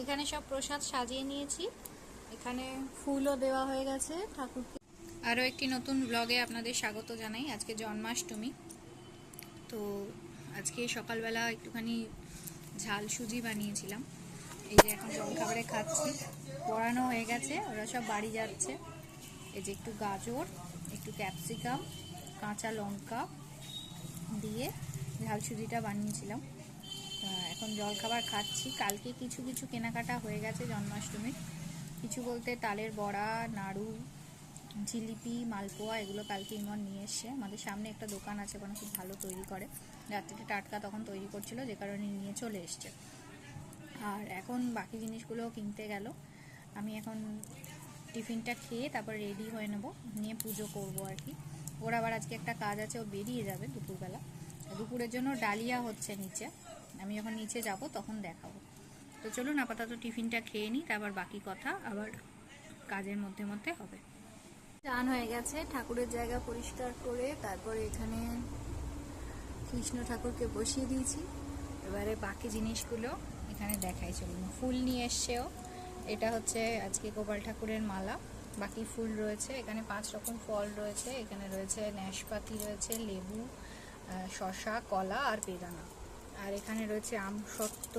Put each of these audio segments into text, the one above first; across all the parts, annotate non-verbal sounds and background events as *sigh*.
এখানে সব প্রসাদ সাজিয়ে নিয়েছি। এখানে ফুলও দেওয়া হয়ে গেছে ঠাকুরকে। আরও একটি নতুন ব্লগে আপনাদের স্বাগত জানাই। আজকে জন্মাষ্টমী। তো আজকে সকালবেলা একটুখানি ঝাল সুজি বানিয়েছিলাম। এই যে এখন জলখাবারে খাচ্ছি। পড়ানো হয়ে গেছে, ওরা সব বাড়ি যাচ্ছে। এই যে একটু গাজর, একটু ক্যাপসিকাম, কাঁচা লঙ্কা দিয়ে ঝাল সুজিটা বানিয়েছিলাম এখন জলখাবার খাচ্ছি। কালকে কিছু কিছু কেনাকাটা হয়ে গেছে জন্মাষ্টমীর। কিছু বলতে তালের বড়া, নাড়ু, জিলিপি, মালপোয়া এগুলো কালকে ইমন নিয়ে এসছে। আমাদের সামনে একটা দোকান আছে, ওখানে খুব ভালো তৈরি করে। রাত্রিতে টাটকা তখন তৈরি করছিল, যে কারণে নিয়ে চলে এসছে। আর এখন বাকি জিনিসগুলো কিনতে গেল। আমি এখন টিফিনটা খেয়ে তারপর রেডি হয়ে নেব। নিয়ে পুজো করব আর কি। ওর আবার আজকে একটা কাজ আছে, ও বেরিয়ে যাবে দুপুরবেলা। দুপুরের জন্য ডালিয়া হচ্ছে নিচে। আমি যখন নিচে যাব তখন দেখাবো। তো চলুন আপাতত টিফিনটা খেয়ে নিই, তারপর বাকি কথা আবার কাজের মধ্যে মধ্যে হবে। চান হয়ে গেছে, ঠাকুরের জায়গা পরিষ্কার করে তারপরে এখানে কৃষ্ণ ঠাকুরকে বসিয়ে দিয়েছি। এবারে বাকি জিনিসগুলো এখানে দেখাই, চলুন। ফুল নিয়ে এসছেও এটা হচ্ছে আজকে গোপাল ঠাকুরের মালা। বাকি ফুল রয়েছে, এখানে পাঁচ রকম ফল রয়েছে, এখানে রয়েছে ন্যাশপাতি রয়েছে, লেবু শসা, কলা আর বেদানা। আর এখানে রয়েছে আমসত্ত্ব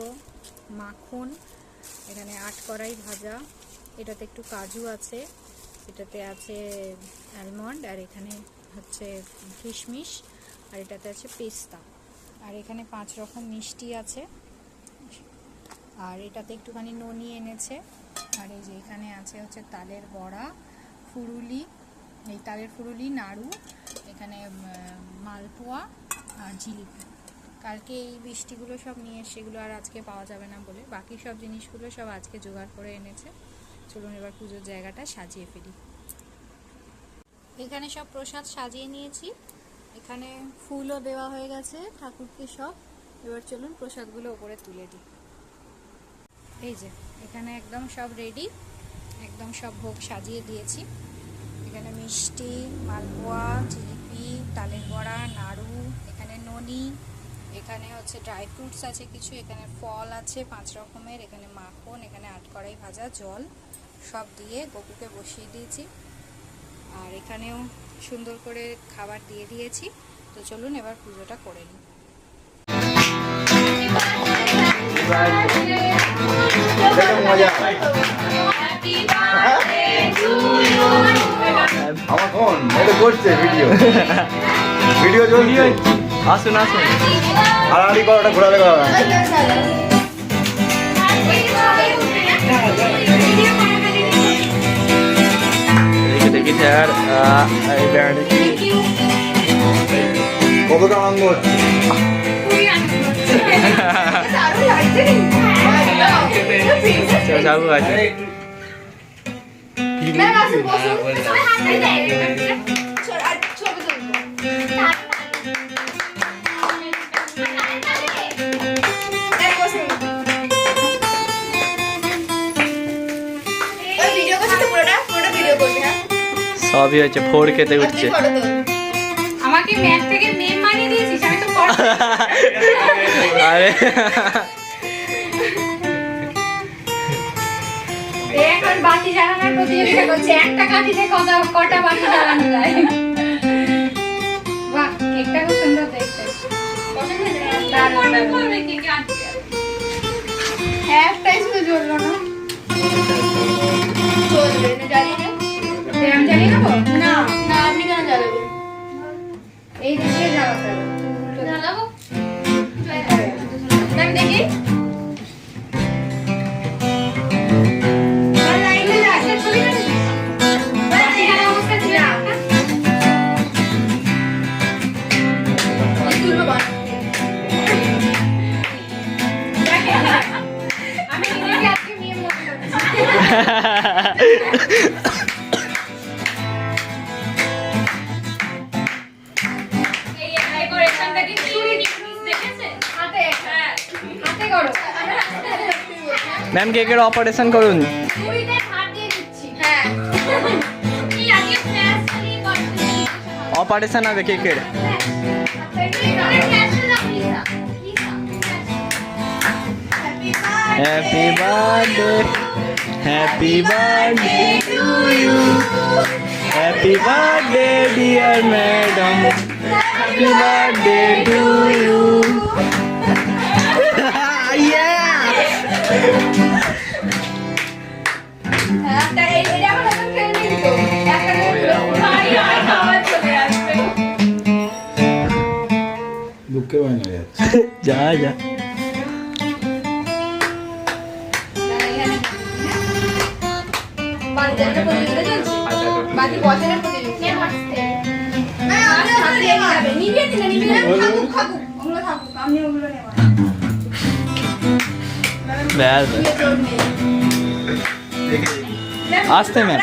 মাখন, এখানে আট কড়াই ভাজা, এটাতে একটু কাজু আছে, এটাতে আছে অ্যালমন্ড আর এখানে হচ্ছে কিশমিশ, আর এটাতে আছে পেস্তা। আর এখানে পাঁচ রকম মিষ্টি আছে, আর এটাতে একটুখানি ননি এনেছে। আর এই যে এখানে আছে হচ্ছে তালের বড়া, ফুরুলি, এই তালের ফুরুলি, নাড়ু, এখানে মালপোয়া আর জিলিপি। কালকে এই মিষ্টিগুলো সব নিয়ে সেগুলো আর আজকে পাওয়া যাবে না বলে বাকি সব জিনিসগুলো সব আজকে জোগাড় করে এনেছে। চলুন এবার পুজোর জায়গাটা সাজিয়ে ফেলি। এখানে সব প্রসাদ সাজিয়ে নিয়েছি। এখানে ফুলও দেওয়া হয়ে গেছে ঠাকুরকে সব। এবার চলুন প্রসাদগুলো ওপরে তুলে দিই। এই যে, এখানে একদম সব রেডি একদম সব ভোগ সাজিয়ে দিয়েছি। এখানে মিষ্টি, মালপোয়া, জিলিপি, তালের বড়া, নাড়ু, এখানে ননি, এখানে হচ্ছে ড্রাই ফ্রুটস আছে কিছু, এখানে ফল আছে পাঁচ রকমের, এখানে মাখন, এখানে আট কড়াই ভাজা, জল, সব দিয়ে গপুকে বসিয়ে দিয়েছি। আর এখানেও সুন্দর করে খাবার দিয়ে দিয়েছি। তো চলুন এবার পুজোটা করে নিই। মজা আমার ফোন এটা করছে ভিডিও। ভিডিও চলছে। আসুন আসুন। হাড়াহাড়ি করাটা ঘোরালে করা দেখি দেখি স্যার এই ব্যান্ড। কতটা আনন্দ হচ্ছে। চালু আছে ভিডিও করছিস তো পুরোটা পুরোটা ভিডিও করবি হ্যাঁ সবই হচ্ছে ফোর খেতে উঠছে ফটো তোল আমাকে ম্যাথ থেকে মেম বানিয়ে দিয়েছিস আমি তো পড়া *laughs* আরে। এ *laughs* এখন বাতি জ্বালানোর প্রতিযোগিতা করছে একটা কাঠিতে কটা কটা বাতি জ্বালানো যায়? বাহ কেকটা খুব সুন্দর দেখতে। একটাই শুধু জ্বললো না। চলবে না। আমি জানি না। না আপনি কেন জ্বালাবেন এই দিকে জ্বালাতে জ্বালাবো? আমি দেখি। ম্যাম কেকের অপারেশন করুন চুরিতে হাত দিয়ে দিচ্ছি হ্যাঁ কি আগে ফ্ল্যাশ চালিয়ে করতে অপারেশন হবে কেকের happy birthday happy birthday to you happy birthday dear madam happy birthday to you নিভিয়ে থাকুক থাকুক ওগুলো থাকুক আমি ওগুলো নেব। না ব্যাস আসতে ম্যাম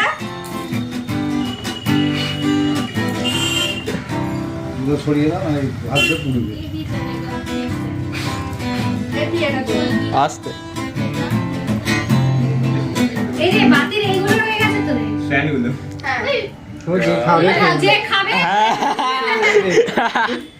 আসতে এই যে বাতির এইগুলো রয়ে গেছে। তো রে স্ট্যান্ডগুলো হ্যাঁ যে খাবে। *laughs* *laughs*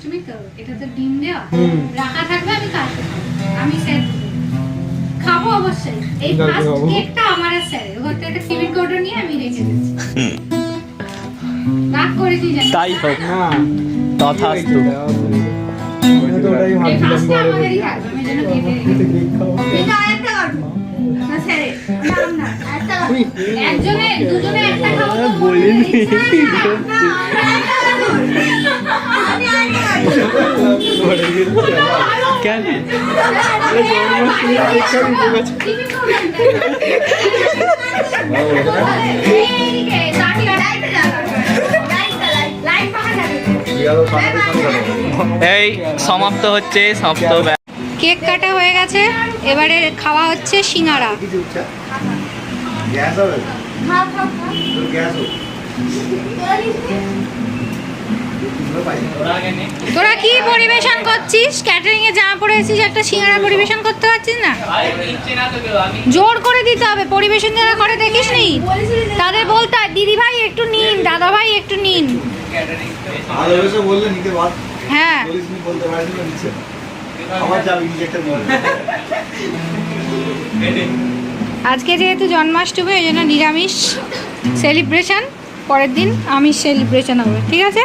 জন্মাষ্টমী তো এটা তো ডিম দেওয়া। রাখা থাকবে আমি কালকে আমি স্যার খাব অবশ্যই। এই ফার্স্ট কেকটা আমার আর স্যার ওর তো একটা ফিবিট কোডও নিয়ে আমি রেখে রাগ জানি তাই হোক। না। তথাস্তু। একজনে দুজনে একটা খাব বলিনি। কেন এই সমাপ্ত হচ্ছে সপ্ত কেক কাটা হয়ে গেছে এবারে খাওয়া হচ্ছে সিঙ্গারা গ্যাস হবে? খা তোর গ্যাস হবে। তোরা কি পরিবেশন করছিস? ক্যাটারিং এ জামা পরে এসেছিস একটা সিঙ্গারা পরিবেশন করতে পারছিস না? জোর করে দিতে হবে। পরিবেশন যারা করে দেখিস নি? তাদের বলতে দিদি ভাই একটু নিন দাদা ভাই একটু নিন। হ্যাঁ। আজকে যেহেতু জন্মাষ্টমী ওই জন্য নিরামিষ। সেলিব্রেশন পরের দিন আমিষ সেলিব্রেশন হবে। ঠিক আছে?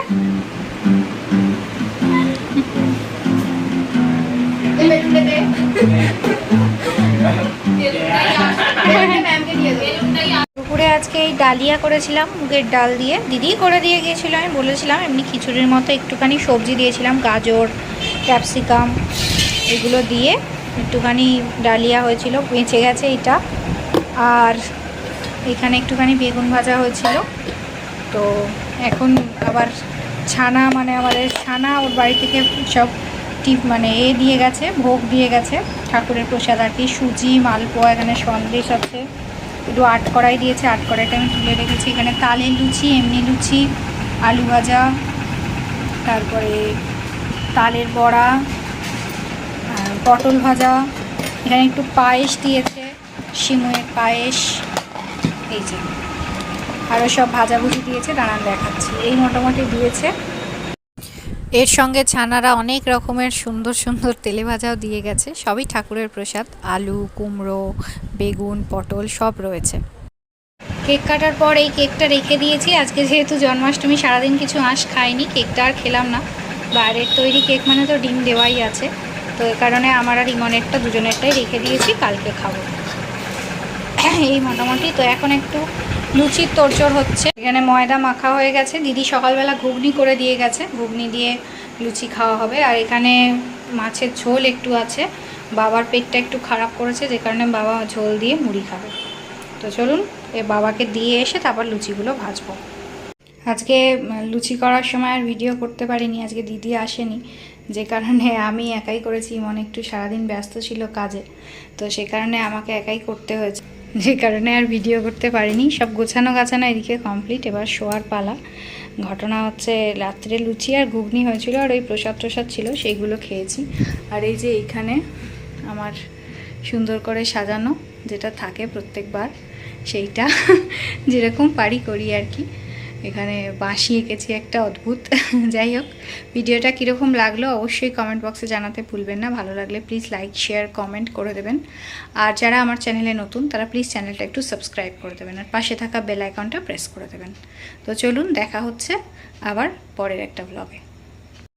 দুপুরে আজকে এই ডালিয়া করেছিলাম, মুগের ডাল দিয়ে। দিদি করে দিয়ে গিয়েছিল, আমি বলেছিলাম, এমনি খিচুড়ির মতো একটুখানি সবজি দিয়েছিলাম, গাজর, ক্যাপসিকাম, এগুলো দিয়ে একটুখানি ডালিয়া হয়েছিল, বেঁচে গেছে এটা। আর এখানে একটুখানি বেগুন ভাজা হয়েছিল। তো এখন আবার ছানা মানে আমাদের ছানা ওর বাড়ি থেকে সব টিপ মানে এ দিয়ে গেছে, ভোগ দিয়ে গেছে, ঠাকুরের প্রসাদ আর কি, সুজি, মালপোয়া, এখানে সন্দেশ আছে একটু আট কড়াই দিয়েছে, আট কড়াইটা আমি তুলে রেখেছি, এখানে তালের লুচি, এমনি লুচি, আলু ভাজা, তারপরে তালের বড়া পটল ভাজা, এখানে একটু পায়েস দিয়েছে, সিমুয়ের পায়েস, এই যে। আরও সব ভাজাভুজি দিয়েছে দাঁড়ান দেখাচ্ছি। এই মোটামুটি দিয়েছে। এর সঙ্গে ছানারা অনেক রকমের সুন্দর সুন্দর তেলে ভাজাও দিয়ে গেছে। সবই ঠাকুরের প্রসাদ। আলু, কুমড়ো, বেগুন, পটল সব রয়েছে। কেক কাটার পর এই কেকটা রেখে দিয়েছি। আজকে যেহেতু জন্মাষ্টমী, সারাদিন কিছু আঁশ খাইনি, কেকটা আর খেলাম না। বাইরের তৈরি কেক মানে তো ডিম দেওয়াই আছে। তো এ কারণে আমার আর ইমনেরটা দুজনেরটাই রেখে দিয়েছি, কালকে খাব। এই মোটামুটি তো এখন একটু লুচির তোড়জোড় হচ্ছে। এখানে ময়দা মাখা হয়ে গেছে। দিদি সকালবেলা ঘুগনি করে দিয়ে গেছে। ঘুগনি দিয়ে লুচি খাওয়া হবে। আর এখানে মাছের ঝোল একটু আছে। বাবার পেটটা একটু খারাপ করেছে, যে কারণে বাবা ঝোল দিয়ে মুড়ি খাবে। তো চলুন, এ বাবাকে দিয়ে এসে তারপর লুচিগুলো ভাজবো। আজকে লুচি করার সময় আর ভিডিও করতে পারিনি। আজকে দিদি আসেনি। যে কারণে আমি একাই করেছি। মনে একটু সারাদিন ব্যস্ত ছিল কাজে। তো সে কারণে আমাকে একাই করতে হয়েছে। যে কারণে আর ভিডিও করতে পারিনি। সব গোছানো গাছানো এদিকে কমপ্লিট এবার শোয়ার পালা। ঘটনা হচ্ছে রাত্রে লুচি আর ঘুগনি হয়েছিল আর ওই প্রসাদ প্রসাদ ছিল, সেইগুলো খেয়েছি। আর এই যে এইখানে আমার সুন্দর করে সাজানো, যেটা থাকে প্রত্যেকবার, সেইটা, যেরকম পারি করি আর কি। এখানে বাঁশি এঁকেছি একটা অদ্ভুত। *laughs* যাই হোক, ভিডিওটা কীরকম লাগল অবশ্যই কমেন্ট বক্সে জানাতে ভুলবেন না। ভালো লাগলে প্লিজ লাইক শেয়ার কমেন্ট করে দেবেন। আর যারা আমার চ্যানেলে নতুন, তারা প্লিজ চ্যানেলটা একটু সাবস্ক্রাইব করে দেবেন। আর পাশে থাকা বেল আইকনটা প্রেস করে দেবেন। তো চলুন, দেখা হচ্ছে আবার পরের একটা ব্লগে